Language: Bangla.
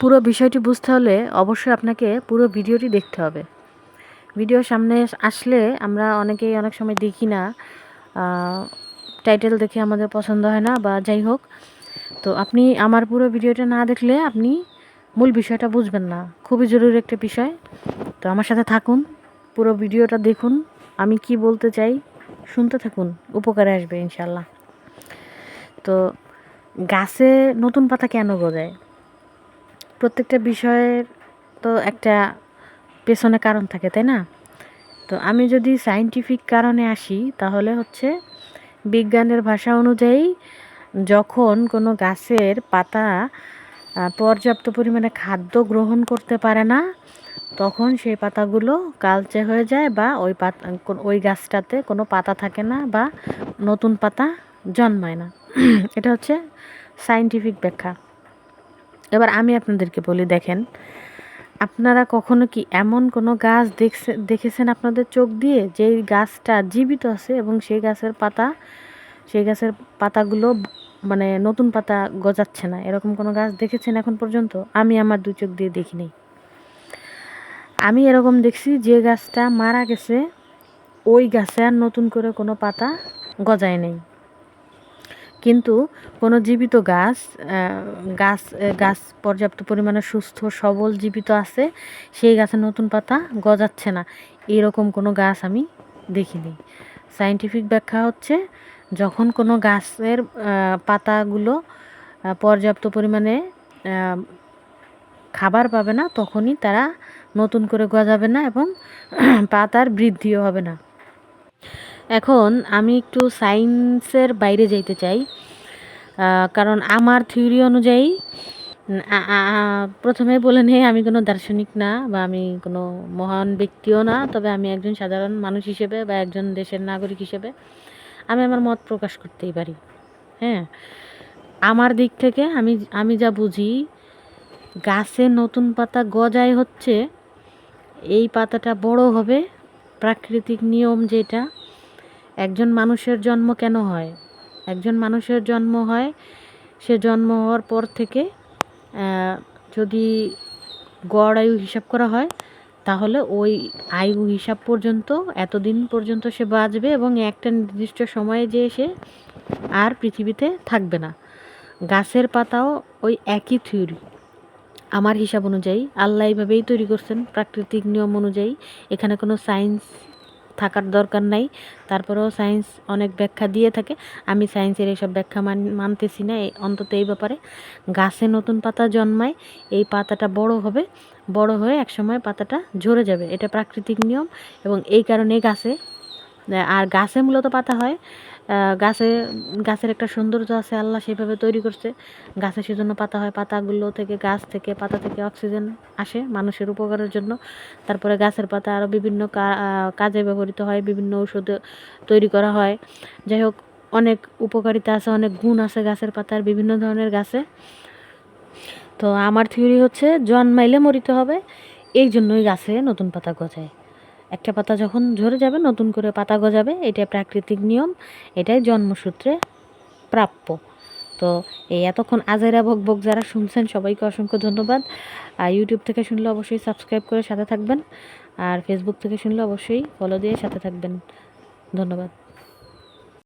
পুরো বিষয়টি বুঝতে হলে অবশ্যই আপনাকে পুরো ভিডিওটি দেখতে হবে। ভিডিও সামনে আসলে আমরা অনেকেই অনেক সময় দেখি না টাইটেল দেখে আমাদের পছন্দ হয় না বা যাই হোক। তো আপনি আমার পুরো ভিডিওটা না দেখলে আপনি মূল বিষয়টা বুঝবেন না। খুবই জরুরি একটা বিষয়। তো আমার সাথে থাকুন, পুরো ভিডিওটা দেখুন, আমি কি বলতে চাই শুনতে থাকুন, উপকারে আসবে ইনশাল্লাহ তো গাছে নতুন পাতা কেন গজায়? প্রত্যেকটা বিষয়ের তো একটা পেছনে কারণ থাকে, তাই না? তো আমি যদি সাইন্টিফিক কারণে আসি, তাহলে হচ্ছে বিজ্ঞানের ভাষা অনুযায়ী যখন কোনো গাছের পাতা পর্যাপ্ত পরিমাণে খাদ্য গ্রহণ করতে পারে না, তখন সেই পাতাগুলো কালচে হয়ে যায় বা ওই পাতা ওই গাছটাতে কোনো পাতা থাকে না বা নতুন পাতা জন্মায় না। এটা হচ্ছে সাইন্টিফিক ব্যাখ্যা। এবার আমি আপনাদেরকে বলি, দেখেন, আপনারা কখনো কি এমন কোনো গাছ দেখছে, দেখেছেন আপনাদের চোখ দিয়ে? যেই গাছটা জীবিত আছে এবং সেই গাছের পাতা, সেই গাছের পাতাগুলো মানে নতুন পাতা গজাচ্ছে না। এরকম কোনো গাছ দেখেছেন এখন পর্যন্ত? আমি আমার দু চোখ দিয়ে দেখিনি। আমি এরকম দেখছি যে গাছটা মারা গেছে, ওই গাছে আর নতুন করে কোনো পাতা গজায় নেই। কিন্তু কোনো জীবিত গাছ গাছ গাছ পর্যাপ্ত পরিমাণে সুস্থ, সবল জীবিত আছে, সেই গাছে নতুন পাতা গজাচ্ছে না। এরকম কোনো গাছ আমি দেখিনি। সাইন্টিফিক ব্যাখ্যা হচ্ছে, যখন কোনো গাছের পাতাগুলো পর্যাপ্ত পরিমাণে খাবার পাবে না, তখনই তারা নতুন করে গজাবে না এবং পাতার বৃদ্ধিও হবে না। এখন আমি একটু সায়েন্সের বাইরে যাইতে চাই কারণ আমার থিওরি অনুযায়ী প্রথমে বলে নেই আমি কোনো দার্শনিক না বা আমি কোনো মহান ব্যক্তিও না, তবে আমি একজন সাধারণ মানুষ হিসেবে বা একজন দেশের নাগরিক হিসেবে আমি আমার মত প্রকাশ করতেই পারি। হ্যাঁ আমার দিক থেকে আমি আমি যা বুঝি, গাছে নতুন পাতা গজায় হচ্ছে, এই পাতাটা বড় হবে, প্রাকৃতিক নিয়ম যেটা একজন মানুষের জন্ম কেন হয়? একজন মানুষের জন্ম হয়, সে জন্ম হওয়ার পর থেকে যদি গড় আয়ু হিসাব করা হয়, তাহলে ওই আয়ু হিসাব পর্যন্ত, এতদিন পর্যন্ত সে বাঁচবে এবং একটা নির্দিষ্ট সময়ে যে সে আর পৃথিবীতে থাকবে না। গাছের পাতাও ওই একই থিওরি। আমার হিসাব অনুযায়ী, আল্লাহ এইভাবেই তৈরি করছেন, প্রাকৃতিক নিয়ম অনুযায়ী। এখানে কোনো সায়েন্স থাকার দরকার নাই। তারপরেও সায়েন্স অনেক ব্যাখ্যা দিয়ে থাকে। আমি সায়েন্সের এইসব ব্যাখ্যা মান, মানতেছি না এই, অন্তত এই ব্যাপারে। গাছে নতুন পাতা জন্মায়, এই পাতাটা বড় হবে। বড় হয়ে একসময় পাতাটা ঝরে যাবে। এটা প্রাকৃতিক নিয়ম এবং এই কারণে গাছে আর গাছে মূলত পাতা হয়। গাছে, গাছের একটা সৌন্দর্য আছে, আল্লাহ সেভাবে তৈরি করছে। গাছে সেজন্য পাতা হয়, পাতাগুলো থেকে, গাছ থেকে, পাতা থেকে অক্সিজেন আসে মানুষের উপকারের জন্য। তারপরে গাছের পাতা আরও বিভিন্ন কাজে ব্যবহৃত হয়, বিভিন্ন ঔষধ তৈরি করা হয়। যাই হোক, অনেক উপকারিতা আছে, অনেক গুণ আছে গাছের পাতার বিভিন্ন ধরনের গাছে। তো আমার থিওরি হচ্ছে, জন্মাইলে মরিতে হবে, এই জন্যই গাছে নতুন পাতা গজায়। একটা পাতা যখন ঝরে যাবে, নতুন করে পাতা গজাবে এটা প্রাকৃতিক নিয়ম, এটাই জন্মসূত্রে প্রাপ্য। তো এই এতক্ষণ আজেরা বক বক যারা শুনছেন, সবাইকে অসংখ্য ধন্যবাদ। আর ইউটিউব থেকে শুনলে অবশ্যই সাবস্ক্রাইব করে সাথে থাকবেন। আর ফেসবুক থেকে শুনলে অবশ্যই ফলো দিয়ে সাথে থাকবেন। ধন্যবাদ।